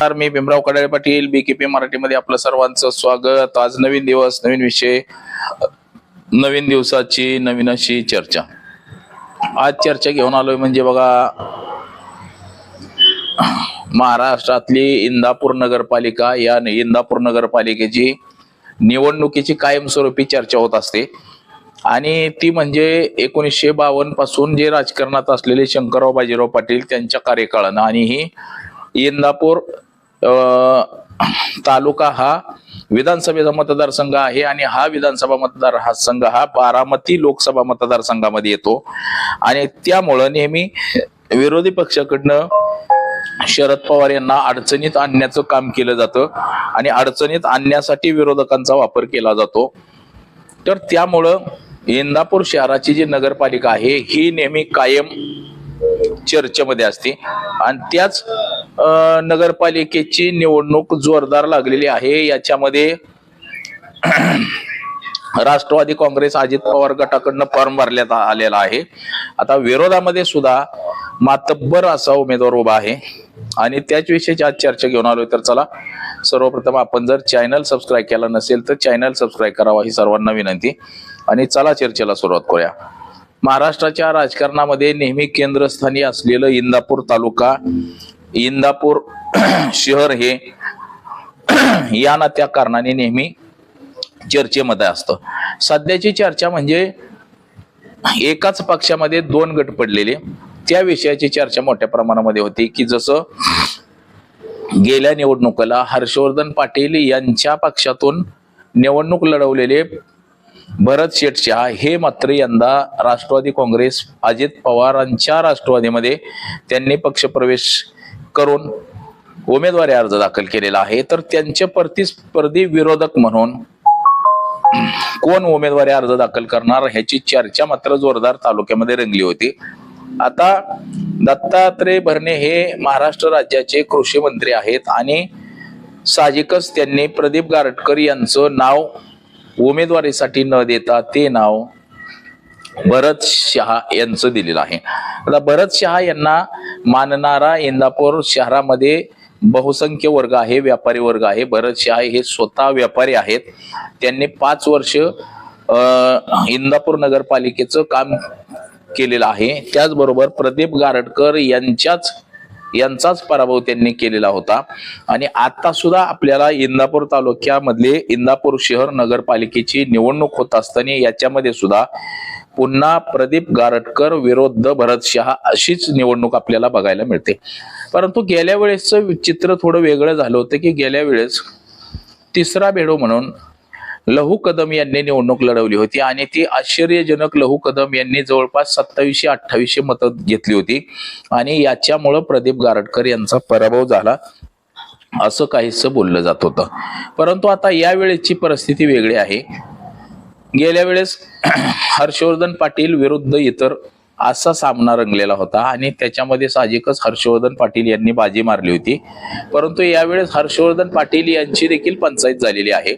तर मी भीमराव कडाळे पाटील बीकेपी मराठीमध्ये आपलं सर्वांचं स्वागत. आज नवीन दिवस नवीन विषय नवीन दिवसाची नवीन अशी चर्चा. आज चर्चा घेऊन आलोय म्हणजे बघा महाराष्ट्रातली इंदापूर नगरपालिका या इंदापूर नगरपालिकेची निवडणुकीची कायमस्वरूपी चर्चा होत असते. आणि ती म्हणजे एकोणीसशे बावन्नपासून जे राजकारणात असलेले शंकरराव बाजीराव पाटील त्यांच्या कार्यकाळानं. आणि ही इंदापूर तालुका हा विधानसभेचा मतदारसंघ आहे आणि हा विधानसभा मतदार हा संघ हा बारामती लोकसभा मतदारसंघामध्ये येतो. आणि त्यामुळं नेहमी विरोधी पक्षाकडनं शरद पवार यांना अडचणीत आणण्याचं काम केलं जातं आणि अडचणीत आणण्यासाठी विरोधकांचा वापर केला जातो. तर त्यामुळं इंदापूर शहराची जी नगरपालिका आहे ही नेहमी कायम चर्चेमध्ये असते. आणि त्याच नगरपालिकेची निवडणूक जोरदार लागलेली आहे. याच्यामध्ये राष्ट्रवादी काँग्रेस अजित पवार गटाकडनं फॉर्म भरण्यात आलेला आहे. आता विरोधामध्ये सुद्धा मातब्बर असा उमेदवार उभा आहे. आणि त्याच विषयीची आज चर्चा घेऊन आलोय. तर चला सर्वप्रथम आपण जर चॅनल सबस्क्राईब केला नसेल तर चॅनल सबस्क्राईब करावा ही सर्वांना विनंती. आणि चला चर्चेला सुरुवात करूया. महाराष्ट्राच्या राजकारणामध्ये नेहमी केंद्रस्थानी असलेलं इंदापूर तालुका इंदापूर शहर हे या ना त्या कारणाने नेहमी चर्चेमध्ये असतं. सध्याची चर्चा म्हणजे एकाच पक्षामध्ये दोन गट पडलेले. त्या विषयाची चर्चा मोठ्या प्रमाणामध्ये होती की जसं गेल्या निवडणुकीला हर्षवर्धन पाटील यांच्या पक्षातून निवडणूक लढवलेले भरत शेटशहा हे मात्र यंदा राष्ट्रवादी काँग्रेस अजित पवारांच्या राष्ट्रवादीमध्ये त्यांनी पक्षप्रवेश करून उमेदवारी अर्ज दाखल केलेला आहे. तर त्यांचे प्रतिस्पर्धी विरोधक म्हणून कोण उमेदवारी अर्ज दाखल करणार ह्याची चर्चा मात्र जोरदार तालुक्यामध्ये रंगली होती. आता दत्तात्रय भरणे हे महाराष्ट्र राज्याचे कृषी मंत्री आहेत आणि साहजिकच त्यांनी प्रदीप गारटकर यांचं नाव उमेदवारीसाठी न देता ते नाव भरत शहा यांचं दिलेलं आहे. आता भरत शहा यांना मानणारा इंदापूर शहरामध्ये बहुसंख्य वर्ग आहे व्यापारी वर्ग आहे. भरत शहा हे स्वतः व्यापारी आहेत. त्यांनी पाच वर्ष इंदापूर नगरपालिकेचं काम केलेलं आहे. त्याचबरोबर प्रदीप गारडकर यांच्याच यांचाच पराभव त्यांनी केलेला होता. आणि आता सुद्धा आपल्याला इंदापूर तालुक्यामधले इंदापूर शहर नगरपालिकेची निवडणूक होत असताना याच्यामध्ये सुद्धा पुन्हा प्रदीप गारटकर विरुद्ध भरत शहा अशीच निवडणूक आपल्याला बघायला मिळते. परंतु गेल्या वेळेसचं चित्र थोडं वेगळं झालं होतं की गेल्या वेळेस तिसरा बेडो म्हणून लहू कदम यांनी निवडणूक लढवली होती आणि ती आश्चर्यजनक लहू कदम यांनी जवळपास सत्तावीसशे अठ्ठावीसशे मतं घेतली होती. आणि याच्यामुळं प्रदीप गारटकर यांचा पराभव झाला असं काहीसं बोललं जात होतं. परंतु आता यावेळेची परिस्थिती वेगळी आहे. गेल्या वेळेस हर्षवर्धन पाटील विरुद्ध इतर असा सामना रंगलेला होता आणि त्याच्यामध्ये साहजिकच हर्षवर्धन पाटील यांनी बाजी मारली होती. परंतु यावेळेस हर्षवर्धन पाटील यांची देखील पंचायत झालेली आहे.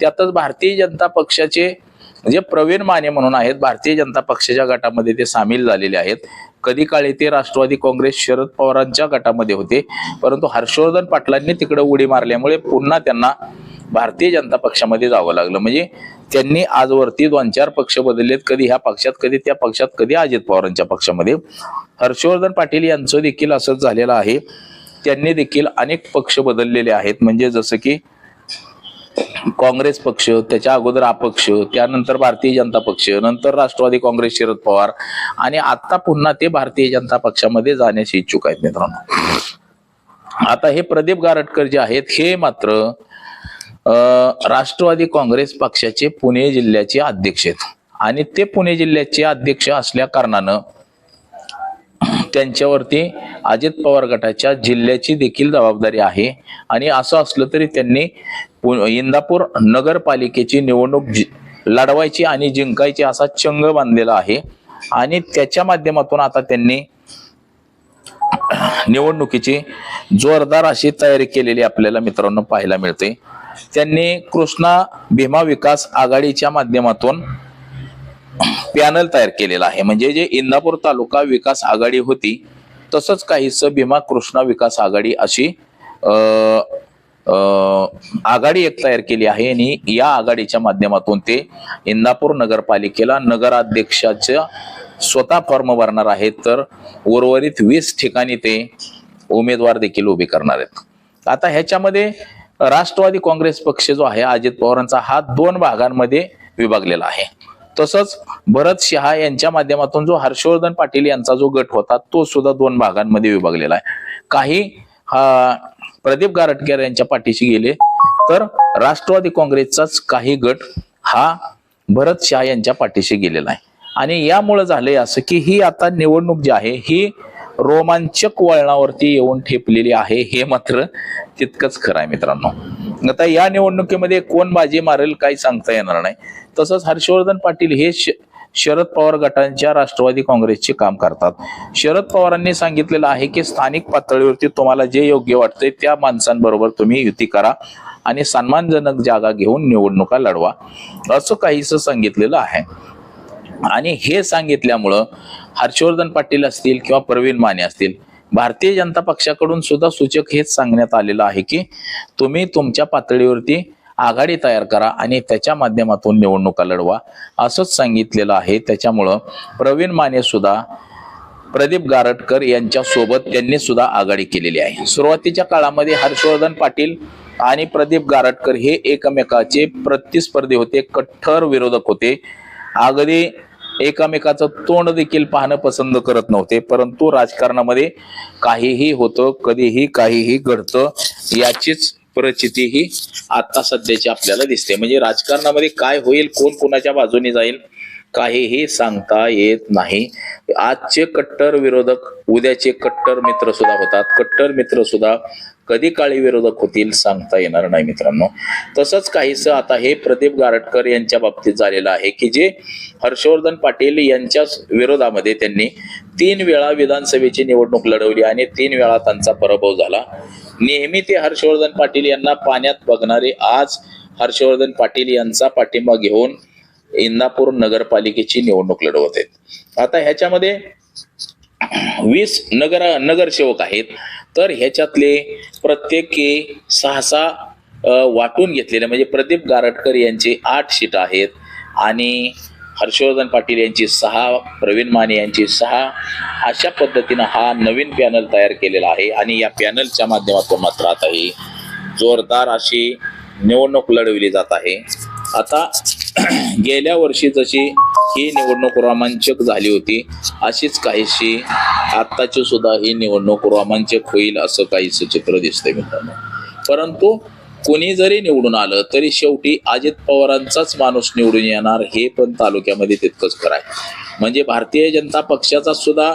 त्यातच भारतीय जनता पक्षाचे जे प्रवीण माने म्हणून आहेत भारतीय जनता पक्षाच्या गटामध्ये ते सामील झालेले आहेत. कधी काळी ते राष्ट्रवादी काँग्रेस शरद पवारांच्या गटामध्ये होते. परंतु हर्षवर्धन पाटलांनी तिकडे उडी मारल्यामुळे पुन्हा त्यांना भारतीय जनता पक्षामध्ये जावं लागलं. म्हणजे त्यांनी आजवरती दोन चार पक्ष बदललेत. कधी ह्या पक्षात कधी त्या पक्षात कधी अजित पवारांच्या पक्षामध्ये. हर्षवर्धन पाटील यांचं देखील असंच झालेलं आहे. त्यांनी देखील अनेक पक्ष बदललेले आहेत. म्हणजे जसं की काँग्रेस पक्ष त्याच्या अगोदर अपक्ष त्यानंतर भारतीय जनता पक्ष नंतर राष्ट्रवादी काँग्रेस शरद पवार आणि आता पुन्हा ते भारतीय जनता पक्षामध्ये जाण्यास इच्छुक आहेत मित्रांनो. आता हे प्रदीप गारटकर जे आहेत हे मात्र राष्ट्रवादी काँग्रेस पक्षाचे पुणे जिल्ह्याचे अध्यक्ष आहेत. आणि ते पुणे जिल्ह्याचे अध्यक्ष असल्या कारणानं त्यांच्यावरती अजित पवार गटाच्या जिल्ह्याची देखील जबाबदारी आहे. आणि असं असलं तरी त्यांनी इंदापूर नगरपालिकेची निवडणूक जि- लढवायची आणि जिंकायची असा चंग बांधलेला आहे. आणि त्याच्या माध्यमातून आता त्यांनी निवडणुकीची जोरदार अशी तयारी केलेली आपल्याला मित्रांनो पाहायला मिळते. त्यांनी कृष्णा भीमा विकास आघाडीच्या माध्यमातून पॅनल तयार केलेला आहे. म्हणजे जे इंदापूर तालुका विकास आघाडी होती तसंच काहीसं भीमा कृष्णा विकास आघाडी अशी आघाडी एक तयार केली आहे आणि या आघाडीच्या माध्यमातून ते इंदापूर नगरपालिकेला नगराध्यक्षाच्या स्वतः फॉर्म भरणार आहेत. तर उर्वरित वीस ठिकाणी ते उमेदवार देखील उभे करणार आहेत. आता ह्याच्यामध्ये राष्ट्रवादी काँग्रेस पक्ष जो आहे अजित पवारांचा हा दोन भागांमध्ये विभागलेला आहे. तसंच भरत शहा यांच्या माध्यमातून जो हर्षवर्धन पाटील यांचा जो गट होता तो सुद्धा दोन भागांमध्ये विभागलेला आहे. काही प्रदीप गारटकर यांच्या पाठीशी गेले तर राष्ट्रवादी काँग्रेसचाच काही गट हा भरत शहा यांच्या पाठीशी गेलेला आहे. आणि यामुळे झालंय असं की ही आता निवडणूक जी आहे ही रोमांचक वळणावरती येऊन ठेपलेली आहे हे मात्र तितकंच खरं आहे मित्रांनो. आता या निवडणुकीमध्ये कोण बाजी मारेल काही सांगता येणार नाही. तसंच हर्षवर्धन पाटील हे श- शरद पवार गटांच्या राष्ट्रवादी काँग्रेसचे काम करतात. शरद पवारांनी सांगितलेलं आहे की स्थानिक पातळीवरती तुम्हाला जे योग्य वाटते त्या माणसांबरोबर तुम्ही युती करा आणि सन्मानजनक जागा घेऊन निवडणुका लढवा. असं काहीसं सांगितलेलं आहे. आणि हे सांगितल्यामुळं हर्षवर्धन पाटील असतील किंवा प्रवीण माने असतील भारतीय जनता पक्षाकडून सुद्धा सूचक हेच सांगण्यात आलेलं आहे की तुम्ही तुमच्या पातळीवरती आघाडी तयार करा आणि त्याच्या माध्यमातून निवडणुका लढवा असंच सांगितलेलं आहे. त्याच्यामुळं प्रवीण माने सुद्धा प्रदीप गारटकर यांच्या सोबत त्यांनी सुद्धा आघाडी केलेली आहे. सुरुवातीच्या काळामध्ये हर्षवर्धन पाटील आणि प्रदीप गारटकर हे एकमेकाचे प्रतिस्पर्धी होते कठ्ठर विरोधक होते. अगदी एकमेकाचं तोंड देखील पाहणं पसंत करत नव्हते परंतु राजकारणामध्ये काहीही होतं कधीही काहीही घडतं याचीच परिस्थिती ही आता सध्याची आपल्याला दिसते. म्हणजे राजकारणामध्ये काय होईल कोण कोणाच्या बाजूने जाईल काहीही सांगता येत नाही. आजचे कट्टर विरोधक उद्याचे कट्टर मित्र सुद्धा होतात. कट्टर मित्र सुद्धा कधी काळी विरोधक होतील सांगता येणार नाही मित्रांनो. तसंच काहीस आता हे प्रदीप गारटकर यांच्या बाबतीत झालेलं आहे की जे हर्षवर्धन पाटील यांच्या विरोधामध्ये त्यांनी तीन वेळा विधानसभेची निवडणूक लढवली आणि तीन वेळा त्यांचा पराभव झाला. नेहमी ते हर्षवर्धन पाटील यांना पाण्यात बघणारे आज हर्षवर्धन पाटील यांचा पाठिंबा घेऊन इंदापूर नगरपालिकेची निवडणूक लढवत आहेत. आता ह्याच्यामध्ये वीस नगर नगरसेवक आहेत. तर ह्याच्यातले प्रत्येकी सहा सहा वाटून घेतलेले म्हणजे प्रदीप गारटकर यांची आठ सीट आहेत आणि हर्षवर्धन पाटील यांची सहा प्रवीण माने यांची सहा अशा पद्धतीनं हा नवीन पॅनल तयार केलेला आहे आणि या पॅनलच्या माध्यमातून मात्र आता ही जोरदार अशी निवडणूक लढवली जात आहे. आता गेल्या वर्षी जशी ही निवडणूक रोमांचक झाली होती अशीच काहीशी आत्ताची सुद्धा ही निवडणूक रोमांचक होईल असं काहीच चित्र दिसतंय मित्रांनो. परंतु कोणी जरी निवडून आलं तरी शेवटी अजित पवारांचाच माणूस निवडून येणार हे पण तालुक्यामध्ये तितकंच खरं आहे. म्हणजे भारतीय जनता पक्षाचा सुद्धा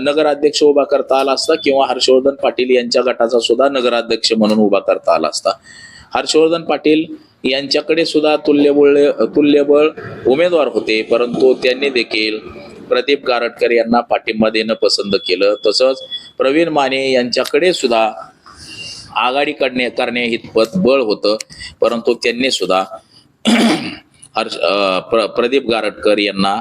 नगराध्यक्ष उभा करता आला असता किंवा हर्षवर्धन पाटील यांच्या गटाचा सुद्धा नगराध्यक्ष म्हणून उभा करता आला असता. हर्षवर्धन पाटील यांच्याकडे सुद्धा तुल्यबळ तुल्यबळ उमेदवार होते परंतु त्यांनी देखील प्रदीप गारटकर यांना पाठिंबा देणं पसंत केलं. तसंच प्रवीण माने यांच्याकडे सुद्धा आघाडी करणे करणे हितपत बळ होतं परंतु त्यांनी सुद्धा हर्ष प्र, प्रदीप गारटकर यांना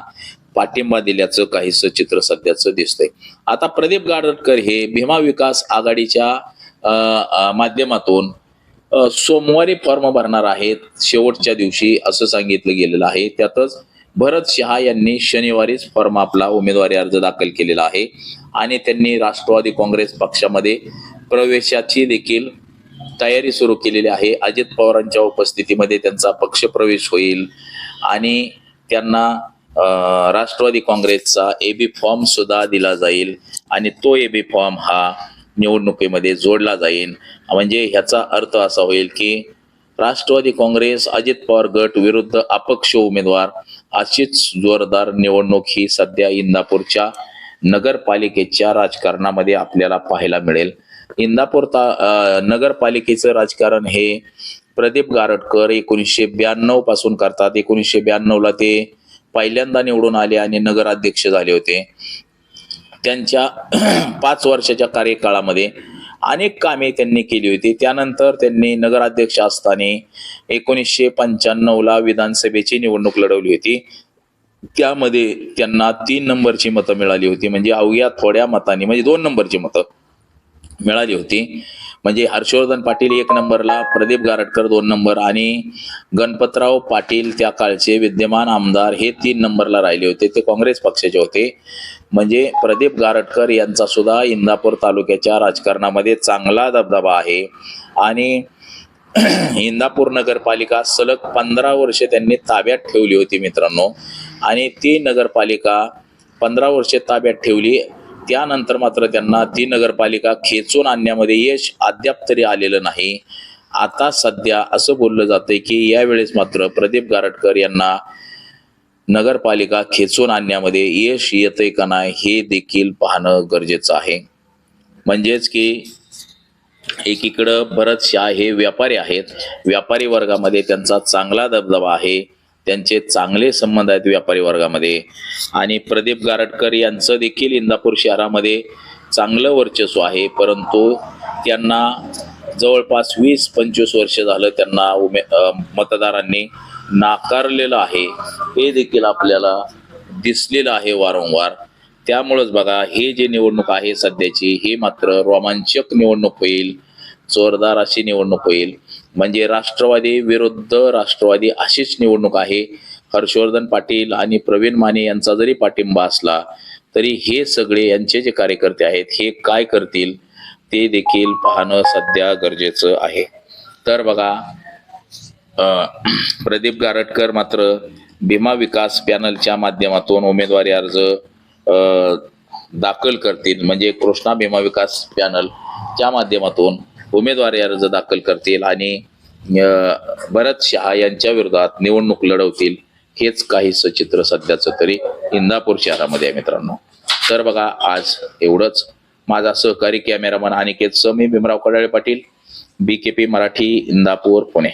पाठिंबा दिल्याचं काहीच चित्र सध्याचं दिसतंय. आता प्रदीप गारटकर हे भीमा विकास आघाडीच्या माध्यमातून सोमवारी फॉर्म भरणार आहेत. शेवटच्या दिवशी असं सांगितलं गेलेलं आहे. त्यातच भरत शहा यांनी शनिवारीच फॉर्म आपला उमेदवारी अर्ज दाखल केलेला आहे. आणि त्यांनी राष्ट्रवादी काँग्रेस पक्षामध्ये प्रवेशाची देखील तयारी सुरू केलेली आहे. अजित पवारांच्या उपस्थितीमध्ये त्यांचा पक्ष प्रवेश होईल. आणि त्यांना राष्ट्रवादी काँग्रेसचा एबी फॉर्म सुद्धा दिला जाईल. आणि तो एबी फॉर्म हा निवडणुकीमध्ये जोडला जाईल म्हणजे ह्याचा अर्थ असा होईल की राष्ट्रवादी काँग्रेस अजित पवार गट विरुद्ध अपक्ष उमेदवार अशीच जोरदार निवडणूक ही सध्या इंदापूरच्या नगरपालिकेच्या राजकारणामध्ये आपल्याला पाहायला मिळेल. इंदापूर ता नगरपालिकेचं राजकारण हे प्रदीप गारटकर एकोणीसशे ब्याण्णवपासून करतात. एकोणीसशे ब्याण्णव ला ते पहिल्यांदा निवडून आले आणि नगराध्यक्ष झाले होते. त्यांच्या पाच वर्षाच्या कार्यकाळामध्ये अनेक कामे त्यांनी केली होती. त्यानंतर त्यांनी नगराध्यक्ष असताना एकोणीसशे पंच्याण्णवला विधानसभेची निवडणूक लढवली होती. त्यामध्ये त्यांना तीन नंबरची मतं मिळाली होती. म्हणजे अवघ्या थोड्या मतांनी म्हणजे दोन नंबरची मतं मिळाली होती. म्हणजे हर्षवर्धन पाटील एक नंबरला प्रदीप गारटकर दोन नंबर आणि गणपतराव पाटील त्या काळचे विद्यमान आमदार हे तीन नंबरला राहिले होते. ते काँग्रेस पक्षाचे होते. म्हणजे प्रदीप गारटकर यांचा सुद्धा इंदापूर तालुक्याच्या राजकारणामध्ये चांगला दबदबा आहे. आणि इंदापूर नगरपालिका सलग पंधरा वर्षे त्यांनी ताब्यात ठेवली होती मित्रांनो. आणि ती नगरपालिका पंधरा वर्षे ताब्यात ठेवली. त्यानंतर मात्र त्यांना ती नगरपालिका खेचून आणण्यामध्ये यश अद्याप तरी आलेलं नाही. आता सध्या असं बोललं जातंय की यावेळेस मात्र प्रदीप गारटकर यांना नगरपालिका खेचून आणण्यामध्ये यश येतंय का नाही हे देखील पाहणं गरजेचं आहे. म्हणजेच की एकीकडं बरेचशा हे व्यापारी आहेत. व्यापारी वर्गामध्ये त्यांचा चांगला दबदबा आहे. त्यांचे चांगले संबंध आहेत व्यापारी वर्गामध्ये. आणि प्रदीप गारटकर यांचं देखील इंदापूर शहरामध्ये चांगलं वर्चस्व आहे. परंतु त्यांना जवळपास वीस पंचवीस वर्ष झालं त्यांना उमे मतदारांनी नाकारलेलं आहे. हे देखील आपल्याला दिसलेलं आहे वारंवार. त्यामुळंच बघा हे जे निवडणूक आहे सध्याची ही मात्र रोमांचक निवडणूक होईल. जोरदार अशी निवडणूक होईल. म्हणजे राष्ट्रवादी विरुद्ध राष्ट्रवादी अशीच निवडणूक आहे. हर्षवर्धन पाटील आणि प्रवीण माने यांचा जरी पाठिंबा असला तरी हे सगळे यांचे जे कार्यकर्ते आहेत हे काय करतील ते देखील पाहणं सध्या गरजेचं आहे. तर बघा प्रदीप गारटकर मात्र भीमा विकास पॅनलच्या माध्यमातून उमेदवारी अर्ज दाखल करतील. म्हणजे कृष्णा भीमा विकास पॅनलच्या माध्यमातून उमेदवारी अर्ज दाखल करतील आणि भरत शहा यांच्या विरोधात निवडणूक लढवतील हेच काही सचित्र सध्याचं तरी इंदापूर शहरामध्ये आहे मित्रांनो. तर बघा आज एवढंच. माझा सहकारी cameraman Aniket Sami Bhimrao Kadale Patil B K P Marathi Indapur Pune.